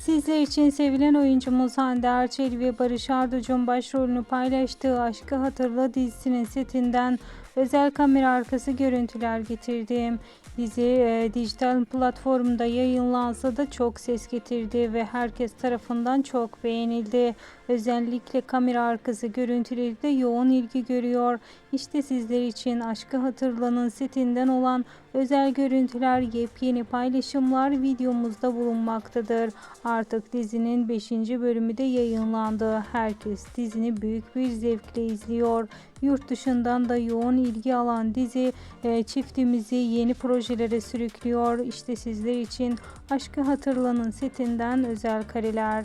Sizler için sevilen oyuncumuz Hande Erçel ve Barış Arduç'un başrolünü paylaştığı Aşkı Hatırla dizisinin setinden özel kamera arkası görüntüler getirdim. Dizi e, dijital platformda yayınlansa da çok ses getirdi ve herkes tarafından çok beğenildi. Özellikle kamera arkası görüntüleri de yoğun ilgi görüyor. İşte sizler için Aşkı Hatırla'nın setinden olan özel görüntüler, yepyeni paylaşımlar videomuzda bulunmaktadır. Artık dizinin 5. bölümü de yayınlandı. Herkes dizini büyük bir zevkle izliyor. Yurt dışından da yoğun ilgi alan dizi e, çiftimizi yeni projelere sürüklüyor. İşte sizler için Aşkı Hatırla'nın setinden özel kareler.